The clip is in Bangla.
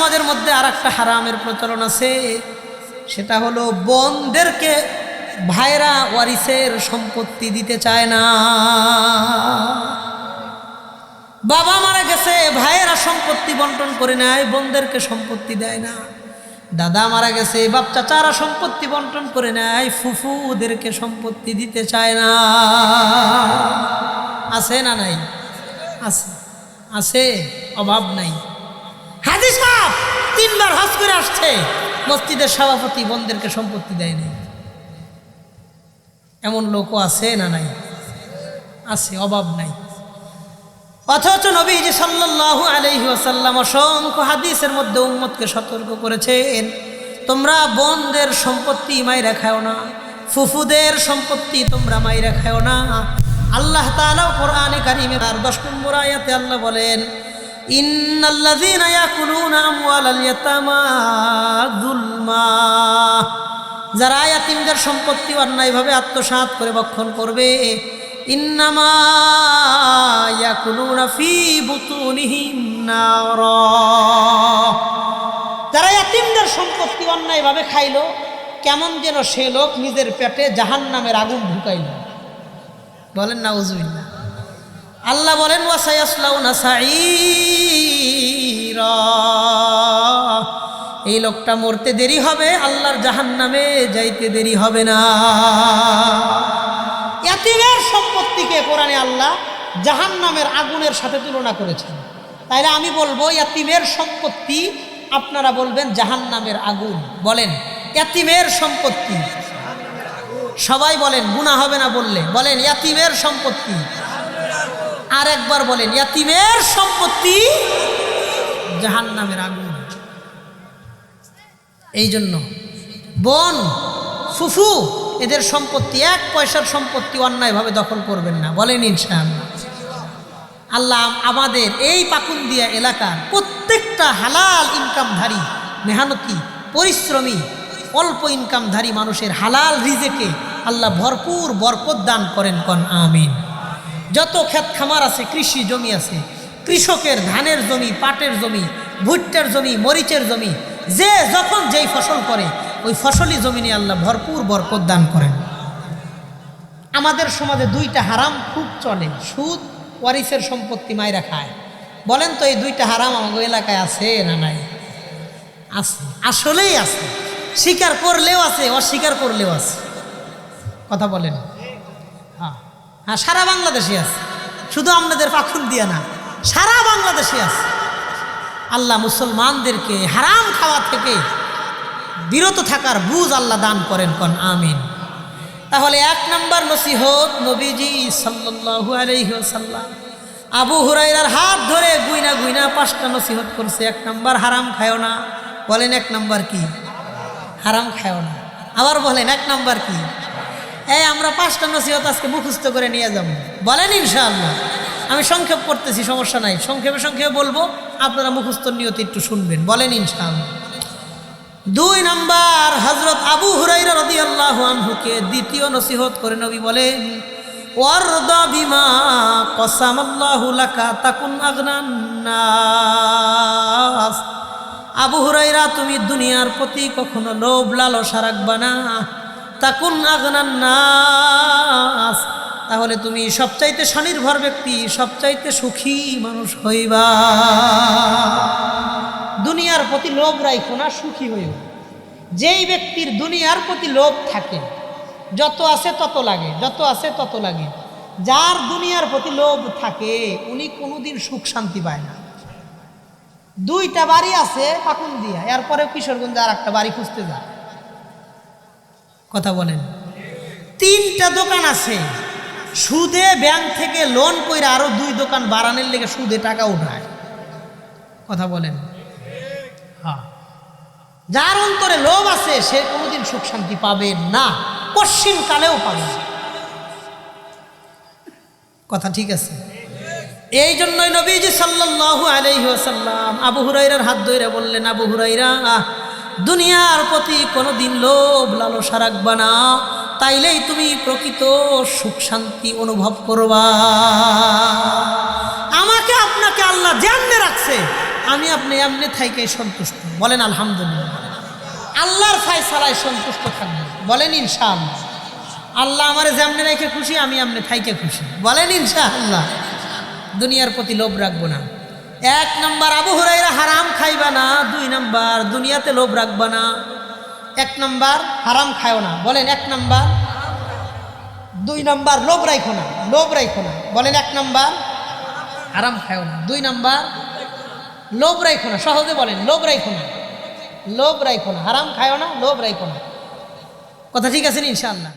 সমাজের মধ্যে আর একটা হারামের প্রচলন আছে। সেটা হলো বোনদেরকে ভাইরা ওয়ারিসের সম্পত্তি দিতে চায় না। বাবা মারা গেছে, ভাইয়েরা সম্পত্তি বন্টন করে নেয়, বোনদেরকে সম্পত্তি দেয় না। দাদা মারা গেছে, বাপ চাচারা সম্পত্তি বন্টন করে নেয় ফুফু ওদেরকে সম্পত্তি দিতে চায় না। আছে না নাই? আছে। আছে, অভাব নাই। হাদিস তিনবার হজ করে আসছে। মসজিদের সভাপতি বোনদেরকে সম্পত্তি দেয় নাই। এমন লোকও আছে না নাই? আছে, অভাব নাই। অথচ নবীজি সাল্লাল্লাহু আলাইহি ওয়াসাল্লাম অসংখ্য হাদিসের মধ্যে উম্মতকে সতর্ক করেছেন, তোমরা বোনদের সম্পত্তি মাইরা খাও না, ফুফুদের সম্পত্তি তোমরা মাইরা খাও না। আল্লাহ তাআলা কোরআনে কারিমের আর দশ নম্বর আয়াতে আল্লাহ বলেন ইন্নাল্লাযীনা ইয়াকুলুনা আমওয়ালাল ইয়াতামা যুলমা। যারা ইয়াতিমদের সম্পত্তি অন্যায়ভাবে আত্মসাৎ করে বক্ষণ করবে যারা ইয়াতিমদের সম্পত্তি অন্যায়ভাবে খাইলো, কেমন যেন সে লোক নিজের পেটে জাহান নামের আগুন ঢুকাইল। বলেন না উজুবিল্লা আল্লাহ বলেন এই লোকটা মরতে দেরি হবে, আল্লাহর জাহান নামে যাইতে দেরি হবে না। ইয়াতিমের সম্পত্তিকে কোরআনে আল্লাহ জাহান নামের আগুনের সাথে তুলনা করেছেন। তাইলে আমি বলব ইয়াতিমের সম্পত্তি, আপনারা বলবেন জাহান নামের আগুন। বলেন ইয়াতিমের সম্পত্তি। সবাই বলেন গুণা হবে না বললে। বলেন ইয়াতিমের সম্পত্তি। আর একবার বলেন, ইয়াতিমের সম্পত্তি জাহান নামের আগুন। এই জন্য বোন, ফুফু, এদের সম্পত্তি, এক পয়সার সম্পত্তি অন্যায়ভাবে দখল করবেন না, বলেন ইনশাআল্লাহ। আল্লাহ আমাদের এই পাকুন্দিয়া এলাকার প্রত্যেকটা হালাল ইনকামধারী, মেহনতি, পরিশ্রমী, অল্প ইনকামধারী মানুষের হালাল রিজেকে আল্লাহ ভরপুর বরকত দান করেন, কন, আমিন। যত ক্ষেত খামার আছে, কৃষি জমি আছে, কৃষকের ধানের জমি, পাটের জমি, ভুট্টার জমি, মরিচের জমি, যে যখন যেই ফসল করে, ওই ফসলি জমি নিয়ে আল্লাহ ভরপুর বরকত দান করেন। আমাদের সমাজে দুইটা হারাম খুব চলে। সুদ, ওয়ারিসের সম্পত্তি মায়েরা খায়। বলেন তো, এই দুইটা হারাম আমাদের এলাকায় আছে না নাই? আছে। আসলেই আছে। স্বীকার করলেও আছে, অস্বীকার করলেও আছে। কথা বলেন। হ্যাঁ সারা বাংলাদেশে আছে। শুধু আপনাদের পাখুন দিয়া না, সারা বাংলাদেশে আছে। আল্লাহ মুসলমানদেরকে হারাম খাওয়া থেকে বিরত থাকার বুঝ আল্লাহ দান করেন, কন আমিন। তাহলে এক নম্বর নসিহত নবীজি ওয়াসাল্লাম। আবু হুরাইরার হাত ধরে গুইনা গুইনা পাঁচটা নসিহত করছে, এক নম্বর হারাম খায়ও না। বলেন এক নম্বর কি? হারাম খায়ও না। আবার বলেন, এক নম্বর কি? এই, আমরা পাঁচটা নসিহত আজকে মুখস্থ করে নিয়ে যাব। বলেন ইনশাআল্লাহ। আমি সংক্ষেপ করতেছি, সমস্যা নাই। সংক্ষেপে সংক্ষেপে বলব, আপনারা মুখস্থ নিয়ত একটু শুনবেন। বলেন ইনশাআল্লাহ। দুই নাম্বার হজরত আবু হুরাইরা রদি আল্লাহ আনহুকে দ্বিতীয় নসিহত করে নবী আগনান আবু হুরাইরা তুমি দুনিয়ার প্রতি কখনো লোভ লালসা রাখবা না। তাকুন আগনান নাস। তাহলে তুমি সবচাইতে স্বনির্ভর ব্যক্তি, সবচাইতে সুখী মানুষ হইবা। দুনিয়ার প্রতি লোভ রাখো না সুখী হইও যেই ব্যক্তির দুনিয়ার প্রতি লোভ থাকে, যত আছে তত লাগে, যত আছে তত লাগে। যার দুনিয়ার প্রতি লোভ থাকে, উনি কোনোদিন সুখ শান্তি পায় না। দুইটা বাড়ি আছে পাকুন দিয়া এরপরে কিশোরগঞ্জ আর একটা বাড়ি খুঁজতে যায়। কথা বলেন। তিনটা দোকান আছে। সুদে ব্যাংক থেকে লোন করে আরও দুই দোকান বাড়ানোর লেগে সুদে টাকা উঠায়। কথা বলেন। হ্যাঁ। যার অন্তরে লোভ আছে, সে কোনোদিন সুখ শান্তি পাবে না। পশ্চিম কালেও পাবে কথা ঠিক আছে? এই জন্যই নবীজি সাল্লাল্লাহু আলাইহি ওয়াসাল্লাম আবু হুরাইরার হাত ধরে বললেন, আবু হুরাইরা দুনিয়ার প্রতি কোনোদিন লোভ, লালসা রাখবা না। তাইলেই তুমি প্রকৃত সুখ শান্তি অনুভব করবা। আমাকে আপনাকে আল্লাহ জানতে রাখছে। আমি আপনি এমনি থাইকে সন্তুষ্ট। বলেন আলহামদুলিল্লাহ। আল্লাহর ফায়সালায় সন্তুষ্ট থাকবেন বলেন ইনশাআল্লাহ। আল্লাহ আমার যেমনি রেখে খুশি, আমি এমনি থাইকে খুশি। বলেন ইনশাআল্লাহ। দুনিয়ার প্রতি লোভ রাখব না। এক নম্বর, আবু হারাম খাইবা নাম্বার, দুনিয়াতে লোভ রাখবা না। এক নাম্বার, হারাম খায়ও না। বলেন এক নাম্বার, দুই নাম্বার, লোভ রাখো না। লোভ রাখো না। বলেন এক নাম্বার, হারাম খায়ও না। দুই নাম্বার, লোভ রাখো না। সহজে বলেন, লোভ রাখো না। লোভ রাখো না। হারাম খায়ও না, লোভ রাখো না। কথা ঠিক আছে নি ইনশাআল্লাহ?